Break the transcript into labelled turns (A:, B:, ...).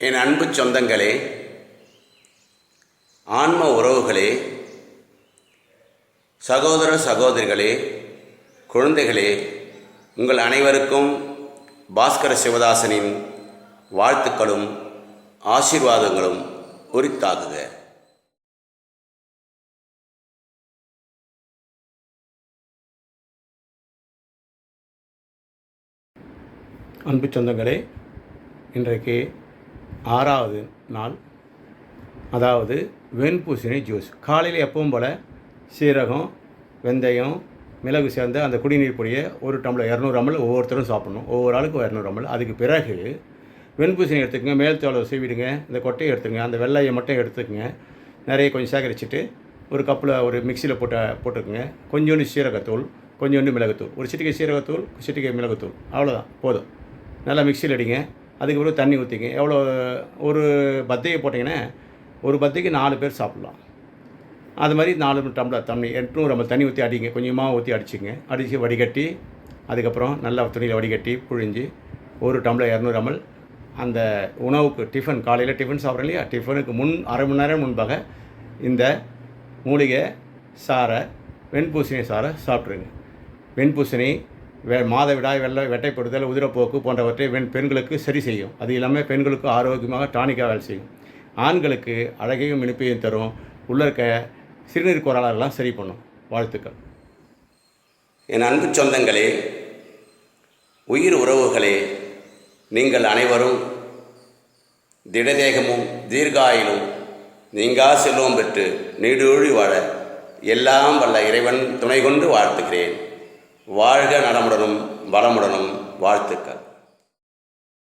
A: என் அன்பு சொந்தங்களே ஆன்ம உறவுகளே சகோதர சகோதரிகளே குழந்தைகளே உங்கள் அனைவருக்கும் பாஸ்கர சிவதாசனின் வாழ்த்துக்களும் ஆசீர்வாதங்களும் உரித்தாகுக.
B: அன்பு சொந்தங்களே இன்றைக்கு ஆறாவது நாள். அதாவது வெண்பூசணி ஜூஸ். காலையில் எப்பவும் போல் சீரகம் வெந்தயம் மிளகு சேர்ந்த அந்த குடிநீர் பொடியை ஒரு டம்ளர் இரநூறு அம்மல் ஒவ்வொருத்தரும் சாப்பிடணும். ஒவ்வொரு ஆளுக்கும் இரநூறு அம்மல் அதுக்கு பிறகு வெண்பூசணி எடுத்துக்கங்க. மேல் தோலை சீவிடுங்க. இந்த கொட்டையை எடுத்துங்க அந்த வெள்ளையை மட்டும் எடுத்துக்கங்க. நிறைய கொஞ்சம் சேகரிச்சுட்டு ஒரு கப்பில் ஒரு மிக்சியில் போட்டு போட்டுக்குங்க. கொஞ்சோண்டு சீரகத்தூள் கொஞ்சோண்டு மிளகுத்தூள். ஒரு சிட்டிகை சீரகத்தூள் சிட்டிகை மிளகுத்தூள். அவ்வளோதான் போதும். நல்லா மிக்சியில் அடிங்க. அதுக்கு பிறகு தண்ணி ஊற்றிங்க எவ்வளோ? ஒரு பத்தையை போட்டிங்கன்னா ஒரு பத்தைக்கு நாலு பேர் சாப்பிட்லாம். அது மாதிரி நாலு டம்ளர் தண்ணி எட்நூறு நம்ம தண்ணி ஊற்றி அடிங்க. கொஞ்சமாக ஊற்றி அடிச்சிங்க. அடித்து வடிகட்டி அதுக்கப்புறம் நல்லா துணியில் வடிகட்டி புழிஞ்சு ஒரு டம்ளர் இரநூறு அமல் அந்த உணவுக்கு டிஃபன் காலையில் டிஃபன் சாப்பிட்றோம் இல்லையா? டிஃபனுக்கு முன் அரை மணி நேரம் முன்பாக இந்த மூலிகை சாரை வெண்பூசணி சாரை சாப்பிட்ருங்க வெண்பூசணி மாதவிடாய் வெள்ளை வெட்டைப்படுதல் உதிரப்போக்கு போன்றவற்றை வெண் பெண்களுக்கு சரி செய்யும். அது இல்லாமல் பெண்களுக்கு ஆரோக்கியமாக டானிக்காக வேலை செய்யும். ஆண்களுக்கு அழகையும் இனிப்பையும் தரும். உள்ள இருக்க சிறுநீர் கோளாறுலாம் சரி பண்ணும். வாழ்த்துக்கள்.
A: என் அன்பு சொந்தங்களே உயிர் உறவுகளே நீங்கள் அனைவரும் திடதேகமும் தீர்காயிலும் நீங்கா செல்வம் பெற்று நீடூழி வாழ எல்லாம் வல்ல இறைவன் துணை கொண்டு வாழ்த்துகிறேன். வாழ்க நலமுடனும் வளமுடனும் வாழ்த்துக்கள்.